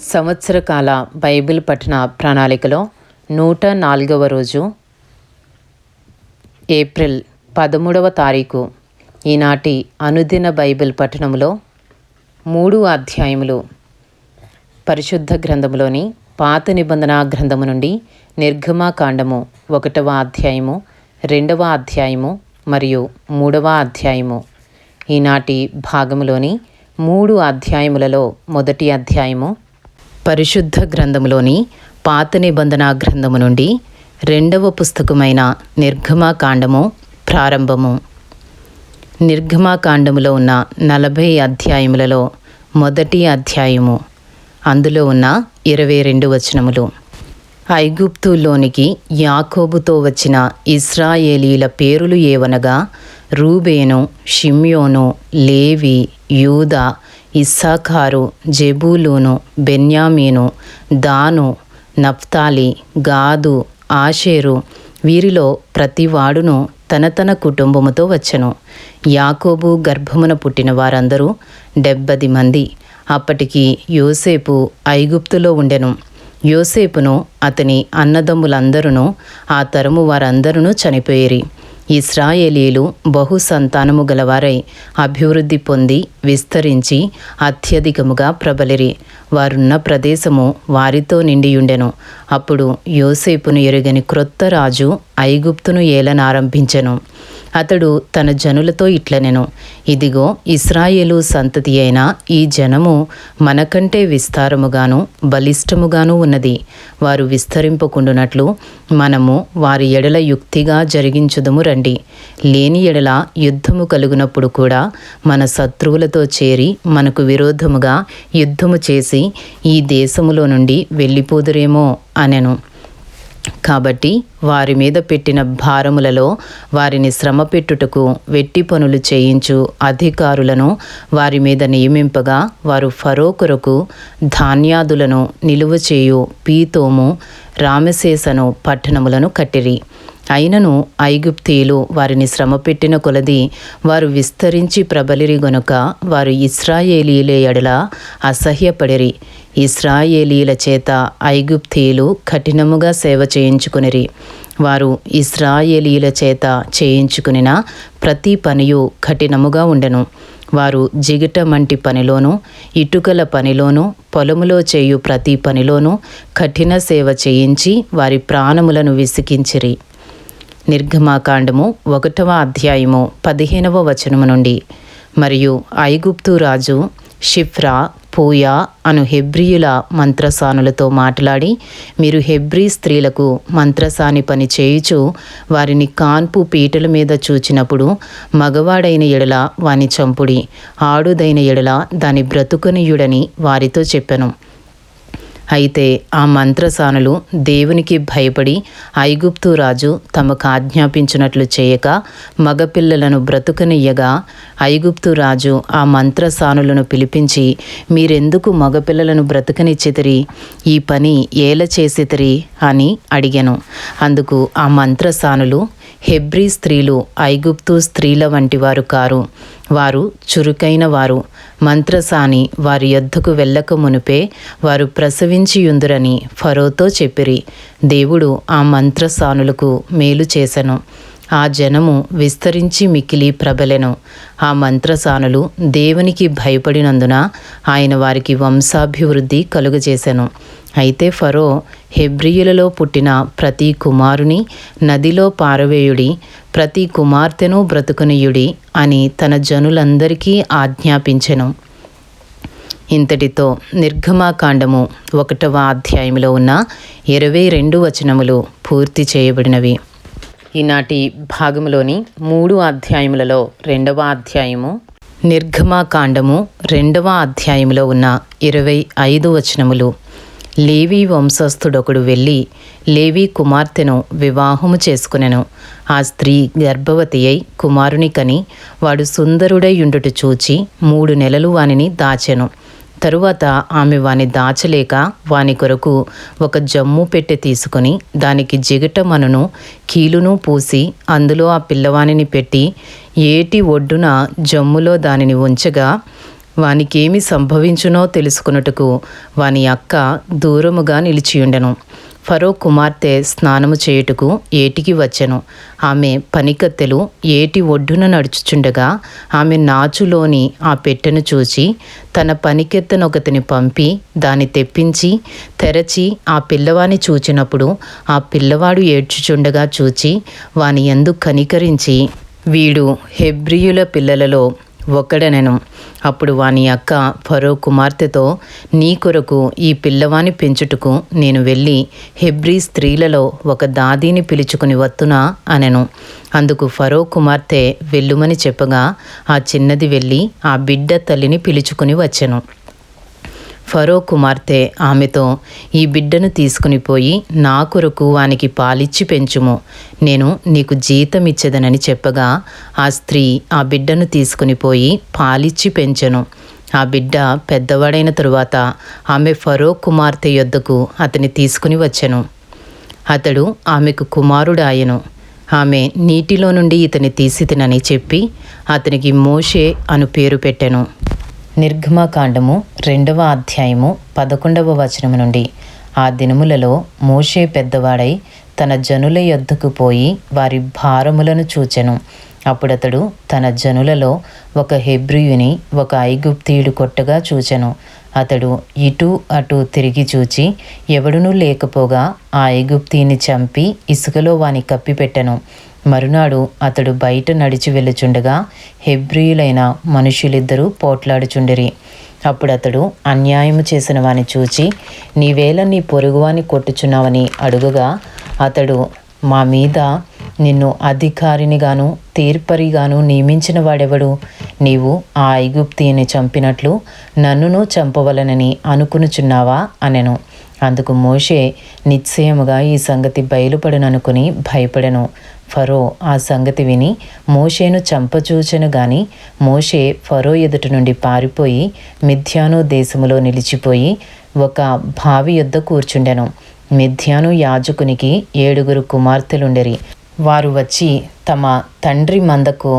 సంవత్సర కాల బైబిల్ పఠన ప్రణాళికలో నూట నాలుగవ రోజు ఏప్రిల్ పదమూడవ తారీఖు ఈనాటి అనుదిన బైబిల్ పఠనంలో మూడు అధ్యాయములు. పరిశుద్ధ గ్రంథములోని పాత నిబంధన గ్రంథము నుండి నిర్గమాకాండము ఒకటవ అధ్యాయము రెండవ అధ్యాయము మరియు మూడవ అధ్యాయము. ఈనాటి భాగములోని మూడు అధ్యాయములలో మొదటి అధ్యాయము పరిశుద్ధ గ్రంథములోని పాత నిబంధన గ్రంథము నుండి రెండవ పుస్తకమైన నిర్గమాకాండము ప్రారంభము. నిర్గమాకాండములో ఉన్న నలభై అధ్యాయములలో మొదటి అధ్యాయము. అందులో ఉన్న ఇరవై రెండు వచనములు. ఐగుప్తులోనికి యాకోబుతో వచ్చిన ఇస్రాయేలీల పేరులు ఏవనగా రూబేను షిమ్యోను లేవి యూదా ఇస్సాఖారు జెబూలూను బెన్యామీను దాను నఫ్తాలి గాదు ఆషేరు వీరిలో ప్రతివాడును తన తన కుటుంబముతో వచ్చెను. యాకోబు గర్భమున పుట్టిన వారందరూ డెబ్బది మంది. అప్పటికి యోసేపు ఐగుప్తులో ఉండెను. యోసేపును అతని అన్నదమ్ములందరూ ఆ తరము వారందరూ చనిపోయేరి. ఇస్రాయేలీలు బహు సంతానము గలవారై అభివృద్ధి పొంది విస్తరించి అత్యధికముగా ప్రబలిరి. వారున్న ప్రదేశము వారితో నిండియుండెను. అప్పుడు యోసేపును ఎరుగని క్రొత్త రాజు ఐగుప్తును ఏలనారంభించెను. అతడు తన జనులతో ఇట్లనెను ఇదిగో ఇస్రాయేలు సంతతి అయిన ఈ జనము మనకంటే విస్తారముగాను బలిష్టముగాను ఉన్నది. వారు విస్తరింపకుండునట్లు మనము వారి ఎడల యుక్తిగా జరిగించుదుము రండి. లేని ఎడల యుద్ధము కలుగునప్పుడు కూడా మన శత్రువులతో చేరి మనకు విరోధముగా యుద్ధము చేసి ఈ దేశములో నుండి వెళ్ళిపోదురేమో అనెను. కాబట్టి వారి మీద పెట్టిన భారములలో వారిని శ్రమ పెట్టుటకు వెట్టి పనులు చేయించు అధికారులను వారి మీద నియమింపగా వారు ఫరోకురకు ధాన్యాదులను నిలువ చేయు పీతోము రామశేసను పట్టణములను కట్టిరి. అయినను ఐగుప్తీయులు వారిని శ్రమపెట్టిన కొలది వారు విస్తరించి ప్రబలిరి గనుక వారు ఇస్రాయేలీలే ఎడల అసహ్యపడిరి. ఇస్రాయేలీల చేత ఐగుప్తీయులు కఠినముగా సేవ చేయించుకునిరి. వారు ఇస్రాయేలీల చేత చేయించుకునిన ప్రతి పనియు కఠినముగా ఉండెను. వారు జిగట మంటి పనిలోనూ ఇటుకల పనిలోనూ పొలములో చేయు ప్రతి పనిలోనూ కఠిన సేవ చేయించి వారి ప్రాణములను విసికించిరి. నిర్గమాకాండము ఒకటవ అధ్యాయము పదిహేనవ వచనము నుండి. మరియు ఐగుప్తు రాజు షిఫ్రా పూయా అను హెబ్రియుల మంత్రసానులతో మాట్లాడి మీరు హెబ్రీ స్త్రీలకు మంత్రసాని పని చేయుచు వారిని కాన్పు పీటల మీద చూచినప్పుడు మగవాడైన ఎడల వాని చంపుడి ఆడుదైన ఎడల దాని బ్రతుకునియుడని వారితో చెప్పెను. అయితే ఆ మంత్రసానులు దేవునికి భయపడి ఐగుప్తు రాజు తమకు ఆజ్ఞాపించినట్లు చేయక మగపిల్లలను బ్రతుకనియ్యగా ఐగుప్తు రాజు ఆ మంత్రసానులను పిలిపించి మీరెందుకు మగపిల్లలను బ్రతుకనిచ్చితిరి? ఈ పని ఏల చేసితిరి? అని అడిగాను. అందుకు ఆ మంత్రసానులు హెబ్రీ స్త్రీలు ఐగుప్తు స్త్రీల వంటి వారు కారు. వారు చురుకైన వారు. మంత్రసాని వారి యొద్దకు వెళ్ళక మునిపే వారు ప్రసవించియుందురని ఫరోతో చెప్పిరి. దేవుడు ఆ మంత్రసానులకు మేలు చేసెను. ఆ జనము విస్తరించి మికిలి ప్రబలెను. ఆ మంత్రసానులు దేవునికి భయపడినందున ఆయన వారికి వంశాభివృద్ధి కలుగజేసెను. అయితే ఫరో హెబ్రియులలో పుట్టిన ప్రతి కుమారుని నదిలో పారవేయుడి ప్రతి కుమార్తెను బ్రతుకునియుడి అని తన జనులందరికీ ఆజ్ఞాపించెను. ఇంతటితో నిర్గమాకాండము ఒకటవ అధ్యాయంలో ఉన్న ఇరవై రెండు వచనములు పూర్తి చేయబడినవి. ఈనాటి భాగములోని మూడు అధ్యాయములలో రెండవ అధ్యాయము నిర్గమాకాండము రెండవ అధ్యాయములో ఉన్న ఇరవై ఐదు వచనములు లేవి వంశస్థుడొకడు వెళ్ళి లేవి కుమార్తెను వివాహము చేసుకునెను. ఆ స్త్రీ గర్భవతి అయి కుమారుని కని వాడు సుందరుడై ఉండుట చూచి మూడు నెలలు వానిని దాచెను. తరువాత ఆమె వాని దాచలేక వాని కొరకు ఒక జమ్ము పెట్టె తీసుకుని దానికి జిగటమనును కీలును పూసి అందులో ఆ పిల్లవానిని పెట్టి ఏటి ఒడ్డున జమ్ములో దానిని ఉంచగా వానికేమి సంభవించునో తెలుసుకున్నట్టుకు వాని అక్క దూరముగా నిలిచియుండెను. ఫరో కుమార్తె స్నానము చేయుటకు ఏటికి వచ్చెను. ఆమె పనికత్తెలు ఏటి ఒడ్డున నడుచుచుండగా ఆమె నాచులోని ఆ పెట్టెను చూచి తన పనికెత్తనొకతిని పంపి దాన్ని తెప్పించి తెరచి ఆ పిల్లవాని చూచినప్పుడు ఆ పిల్లవాడు ఏడ్చుచుండగా చూచి వాని ఎందు కనికరించి వీడు హెబ్రియుల పిల్లలలో ఒకడనెను అప్పుడు వాని అక్క ఫరో కుమార్తెతో నీ కొరకు ఈ పిల్లవాని పెంచుటకు నేను వెళ్ళి హెబ్రీ స్త్రీలలో ఒక దాదీని పిలుచుకుని వత్తునా? అనెను. అందుకు ఫరో కుమార్తె వెళ్ళుమని చెప్పగా ఆ చిన్నది వెళ్ళి ఆ బిడ్డ తల్లిని పిలుచుకుని వచ్చెను. ఫరో కుమార్తె ఆమెతో ఈ బిడ్డను తీసుకుని పోయి నా కొరకు వానికి పాలిచ్చి పెంచుము. నేను నీకు జీతం ఇచ్చేదనని చెప్పగా ఆ స్త్రీ ఆ బిడ్డను తీసుకుని పోయి పాలిచ్చి పెంచెను. ఆ బిడ్డ పెద్దవాడైన తరువాత ఆమె ఫరో కుమార్తె యొద్దకు అతని తీసుకుని వచ్చెను. అతడు ఆమెకు కుమారుడాయను. ఆమె నీటిలో నుండి ఇతని తీసి తినని చెప్పి అతనికి మోషే అను పేరు పెట్టెను. నిర్గమాకాండము రెండవ అధ్యాయము పదకొండవ వచనము నుండి. ఆ దినములలో మోషే పెద్దవాడై తన జనుల యొద్దకు పోయి వారి భారములను చూచెను. అప్పుడతడు తన జనులలో ఒక హెబ్రియుని ఒక ఐగుప్తీయుడు కొట్టగా చూచెను. అతడు ఇటు అటు తిరిగి చూచి ఎవడునూ లేకపోగా ఆ ఐగుప్తీని చంపి ఇసుకలో వాని కప్పిపెట్టెను. మరునాడు అతడు బయట నడిచి వెళ్ళుచుండగా హెబ్రియులైన మనుషులిద్దరూ పోట్లాడుచుండిరి. అప్పుడు అతడు అన్యాయము చేసిన వాని చూచి నీవేళ నీ పొరుగువాని కొట్టుచున్నావని అడుగగా అతడు మా మీద నిన్ను అధికారినిగాను తీర్పరిగాను నియమించిన వాడెవడు? నీవు ఆ ఐగుప్తిని చంపినట్లు నన్నును చంపవలనని అనుకునుచున్నావా? అనెను. అందుకు మోషే నిశ్చయముగా ఈ సంగతి బయలుపడననుకుని భయపడెను. ఫరో ఆ సంగతి విని మోషేను చంపచూచెను గాని మోషే ఫరో ఎదుట నుండి పారిపోయి మిథ్యాను దేశములో నిలిచిపోయి ఒక బావి యొద్ద కూర్చుండెను. మిథ్యాను యాజకునికి ఏడుగురు కుమార్తెలుండెరి. వారు వచ్చి తమ తండ్రి మందకు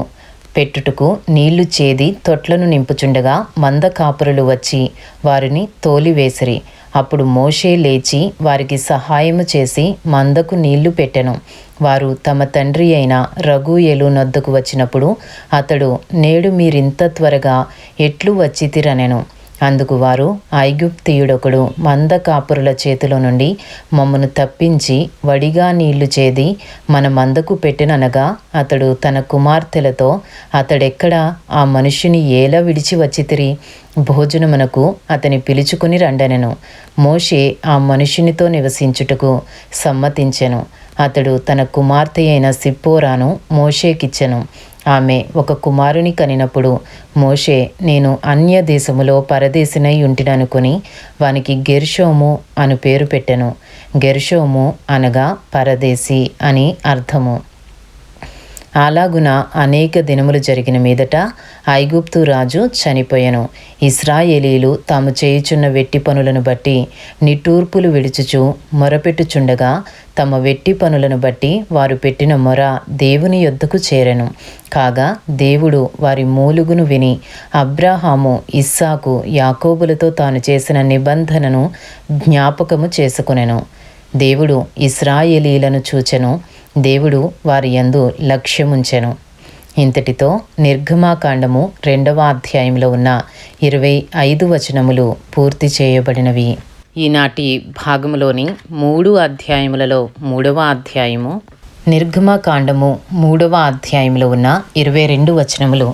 పెట్టుటకు నీళ్ళు చేది తొట్లను నింపుచుండగా మంద కాపురులు వచ్చి వారిని తోలివేసిరి. అప్పుడు మోషే లేచి వారికి సహాయము చేసి మందకు నీళ్ళు పెట్టెను. వారు తమ తండ్రి అయిన రఘుయేలు నొద్దకు వచ్చినప్పుడు అతడు నేడు మీరింత త్వరగా ఎట్లు వచ్చితిరనెను అందుకు వారు ఐగుప్తియుడొకడు మంద కాపురుల చేతిలో నుండి మమ్మను తప్పించి వడిగా నీళ్ళు చేది మన మందకు పెట్టిననగా అతడు తన కుమార్తెలతో అతడెక్కడ ఆ మనుష్యుని ఏలా విడిచి వచ్చితిరి భోజనమునకు అతని పిలుచుకుని రండనెను. మోషే ఆ మనుషునితో నివసించుటకు సమ్మతించెను. అతడు తన కుమార్తె అయిన సిప్పోరాను మోషేకిచ్చెను. ఆమె ఒక కుమారుని కనినప్పుడు మోషే నేను అన్య దేశములో పరదేశినై ఉంటిననుకుని వానికి గెర్షోము అను పేరు పెట్టెను. గెర్షోము అనగా పరదేశి అని అర్థము. అలాగున అనేక దినములు జరిగిన మీదట ఐగుప్తు రాజు చనిపోయెను. ఇస్రాయేలీలు తాము చేయుచున్న వెట్టి పనులను బట్టి నిట్టూర్పులు విడుచుచు మొరపెట్టుచుండగా తమ వెట్టి పనులను బట్టి వారు పెట్టిన మొర దేవుని యొద్దకు చేరెను. కాగా దేవుడు వారి మూలుగును విని అబ్రాహాము ఇస్సాకు యాకోబులతో తాను చేసిన నిబంధనను జ్ఞాపకము చేసుకునెను. దేవుడు ఇస్రాయేలీలను చూచెను. దేవుడు వారి యందు లక్ష్యముంచెను. ఇంతటితో నిర్గమాకాండము రెండవ అధ్యాయంలో ఉన్న ఇరవై ఐదు వచనములు పూర్తి చేయబడినవి. ఈనాటి భాగములోని మూడు అధ్యాయములలో మూడవ అధ్యాయము నిర్గమాకాండము మూడవ అధ్యాయంలో ఉన్న ఇరవై రెండు వచనములు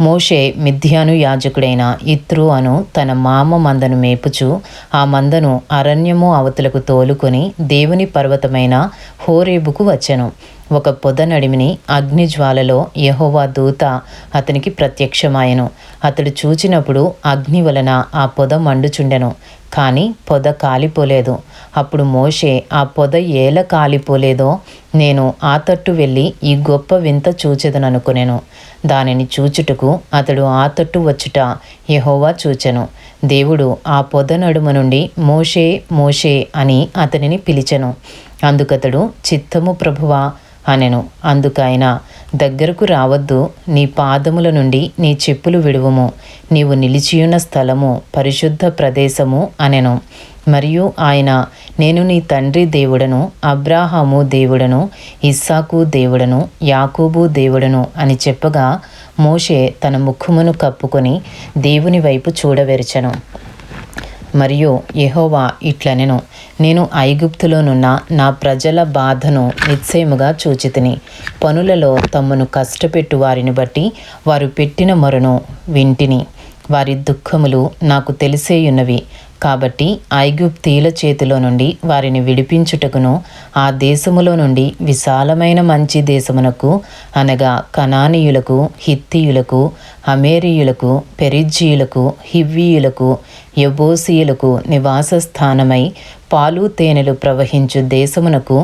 మోషే మిథ్యాను యాజకుడైన ఇత్రు అను తన మామ మందను మేపుచు ఆ మందను అరణ్యము అవతలకు తోలుకొని దేవుని పర్వతమైన హోరేబుకు వచ్చెను. ఒక పొద నడిమిని అగ్నిజ్వాలలో యహోవా దూత అతనికి ప్రత్యక్షమాయెను. అతడు చూచినప్పుడు అగ్ని వలన ఆ పొద మండుచుండెను కానీ పొద కాలిపోలేదు. అప్పుడు మోషే ఆ పొద ఏల కాలిపోలేదో? నేను ఆ తట్టు వెళ్ళి ఈ గొప్ప వింత చూచెదననుకునేను దానిని చూచుటకు అతడు ఆ తట్టు వచ్చుట యహోవా చూచెను. దేవుడు ఆ పొద నడుమ నుండి మోషే మోషే అని అతనిని పిలిచెను. అందుకతడు చిత్తము ప్రభువా అనెను. అందుకైన దగ్గరకు రావద్దు నీ పాదముల నుండి నీ చెప్పులు విడువము. నీవు నిలిచియున్న స్థలము పరిశుద్ధ ప్రదేశము అనెను. మరియు ఆయన నేను నీ తండ్రి దేవుడను అబ్రాహాము దేవుడను ఇస్సాకు దేవుడను యాకూబు దేవుడను అని చెప్పగా మోషే తన ముఖమును కప్పుకొని దేవుని వైపు చూడవెరచను. మరియు యహోవా ఇట్లనెను. నేను ఐగుప్తులోనున్న నా ప్రజల బాధను నిశ్చయముగా చూచితిని. పనులలో తమ్మును కష్టపెట్టు వారిని బట్టి వారు పెట్టిన మొరను వింటిని. వారి దుఃఖములు నాకు తెలిసేయున్నవి. కాబట్టి ఐగుప్తీల చేతిలో నుండి వారిని విడిపించుటకును ఆ దేశములో నుండి విశాలమైన మంచి దేశమునకు అనగా కనానీయులకు హిత్తియులకు అమేరియులకు పెరిజ్జీయులకు హివ్వీయులకు యబోసీయులకు నివాస స్థానమై పాలు తేనెలు ప్రవహించు దేశమునకు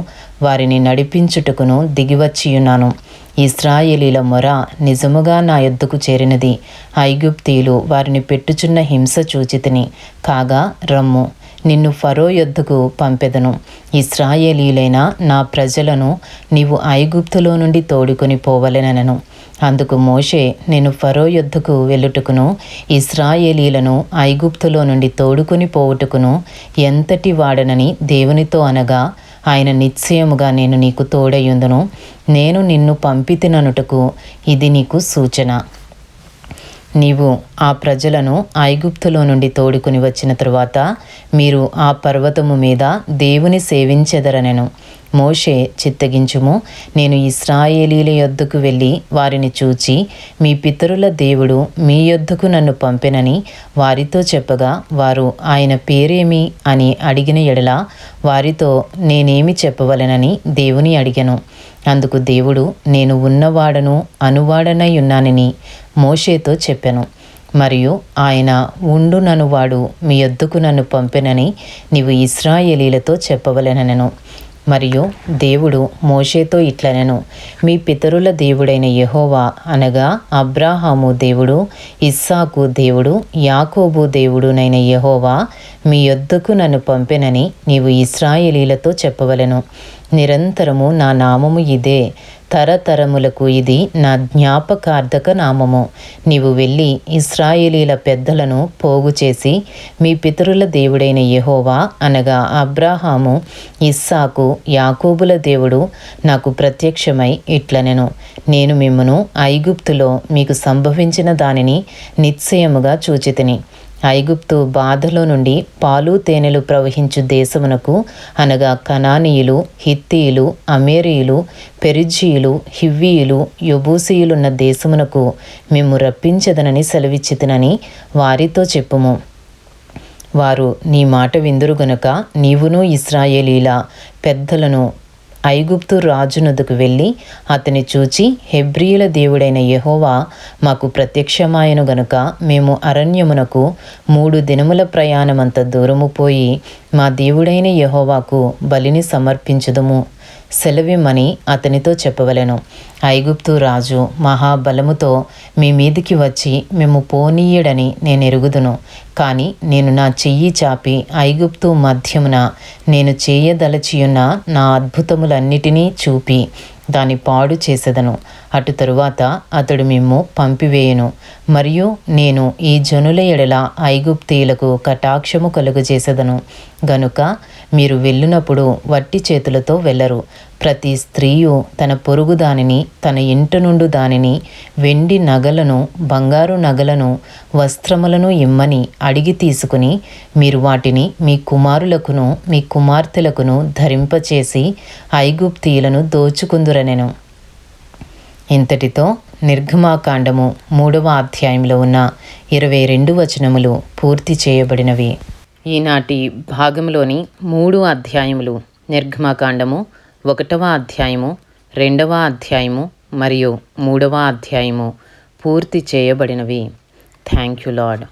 వారిని నడిపించుటకును దిగివచ్చియున్నాను. ఇస్రాయేలీల మొర నిజముగా నా యొద్దకు చేరినది. ఐగుప్తీలు వారిని పెట్టుచున్న హింస చూచితిని. కాగా రమ్ము నిన్ను ఫరో యొద్దకు పంపెదను. ఇస్రాయేలీలైన నా ప్రజలను నీవు ఐగుప్తులో నుండి తోడుకొని పోవలెనను అందుకు మోషే నేను ఫరో యొద్దకు వెళ్ళుటకును ఇస్రాయేలీలను ఐగుప్తులో నుండి తోడుకొని పోవుటకును ఎంతటి వాడనని దేవునితో అనగా ఆయన నిశ్చయముగా నేను నీకు తోడయ్యుందును. నేను నిన్ను పంపితిననుటకు ఇది నీకు సూచన. నీవు ఆ ప్రజలను ఐగుప్తులో నుండి తోడుకుని వచ్చిన తరువాత మీరు ఆ పర్వతము మీద దేవుని సేవించెదరనెను. మోషే చిత్తగించుము నేను ఇస్రాయేలీల యొద్దకు వెళ్ళి వారిని చూచి మీ పితరుల దేవుడు మీ యొద్దకు నన్ను పంపినని వారితో చెప్పగా వారు ఆయన పేరేమి అని అడిగిన ఎడల వారితో నేనేమి చెప్పవలెనని దేవుని అడిగను. అందుకు దేవుడు నేను ఉన్నవాడను అనువాడనై ఉన్నానని మోషేతో చెప్పెను. మరియు ఆయన ఉండు వాడు మీ యొద్దకు నన్ను పంపెనని నీవు ఇస్రాయేలీలతో చెప్పవలెనను మరియు దేవుడు మోషేతో ఇట్లనెను మీ పితరుల దేవుడైన యహోవా అనగా అబ్రాహాము దేవుడు ఇస్సాకు దేవుడు యాకోబు దేవుడునైన యహోవా మీ యొద్దకు నన్ను పంపెనని నీవు ఇస్రాయేలీలతో చెప్పవలెను. నిరంతరము నా నామము ఇదే తరతరములకు ఇది నా జ్ఞాపకార్థక నామము. నీవు వెళ్ళి ఇస్రాయేలీల పెద్దలను పోగు చేసి మీ పితరుల దేవుడైన యహోవా అనగా అబ్రాహాము ఇస్సాకు యాకోబుల దేవుడు నాకు ప్రత్యక్షమై ఇట్లనెను. నేను మిమ్మను ఐగుప్తులో మీకు సంభవించిన దానిని నిశ్చయముగా చూచితిని. ఐగుప్తు బాధలో నుండి పాలు తేనెలు ప్రవహించు దేశమునకు అనగా కనానీయులు హిత్తీయులు అమేరియులు పెరిజీయులు హివ్వీయులు యొబూసీయులున్న దేశమునకు మేము రప్పించదనని సెలవిచ్చితినని వారితో చెప్పుము. వారు నీ మాట విందురు గనుక నీవును ఇస్రాయేలీల పెద్దలను ఐగుప్తు రాజునదుకు వెళ్ళి అతని చూచి హెబ్రియుల దేవుడైన యహోవా మాకు ప్రత్యక్షమాయను గనుక మేము అరణ్యమునకు మూడు దినముల ప్రయాణమంత దూరము పోయి మా దేవుడైన యహోవాకు బలిని సమర్పించుదుము. సెలవిమ్మని అతనితో చెప్పవలెను. ఐగుప్తు రాజు మహాబలముతో మీ మీదికి వచ్చి మేము పోనీయడని నేను ఎరుగుదును కానీ నేను నా చెయ్యి చాపి ఐగుప్తు మధ్యమున నేను చేయదలచియున్న నా అద్భుతములన్నిటినీ చూపి దాని పాడు చేసేదను. అటు తరువాత అతడు మిమ్ము పంపివేయను. మరియు నేను ఈ జనుల ఎడల ఐగుప్తీయులకు కటాక్షము కలుగజేసేదను. గనుక మీరు వెళ్ళినప్పుడు వట్టి చేతులతో వెళ్ళరు. ప్రతి స్త్రీయు తన పొరుగు దానిని తన ఇంట నుండి దానిని వెండి నగలను బంగారు నగలను వస్త్రములను ఇమ్మని అడిగి తీసుకుని మీరు వాటిని మీ కుమారులకును మీ కుమార్తెలకును ధరింపచేసి ఐగుప్తీయులను దోచుకుందురనెను. ఇంతటితో నిర్గమాకాండము మూడవ అధ్యాయంలో ఉన్న ఇరవై రెండు వచనములు పూర్తి చేయబడినవి. ఈనాటి భాగంలోని మూడు అధ్యాయములు నిర్గమాకాండము ఒకటవ అధ్యాయము రెండవ అధ్యాయము మరియు మూడవ అధ్యాయము పూర్తి చేయబడినవి. Thank you lord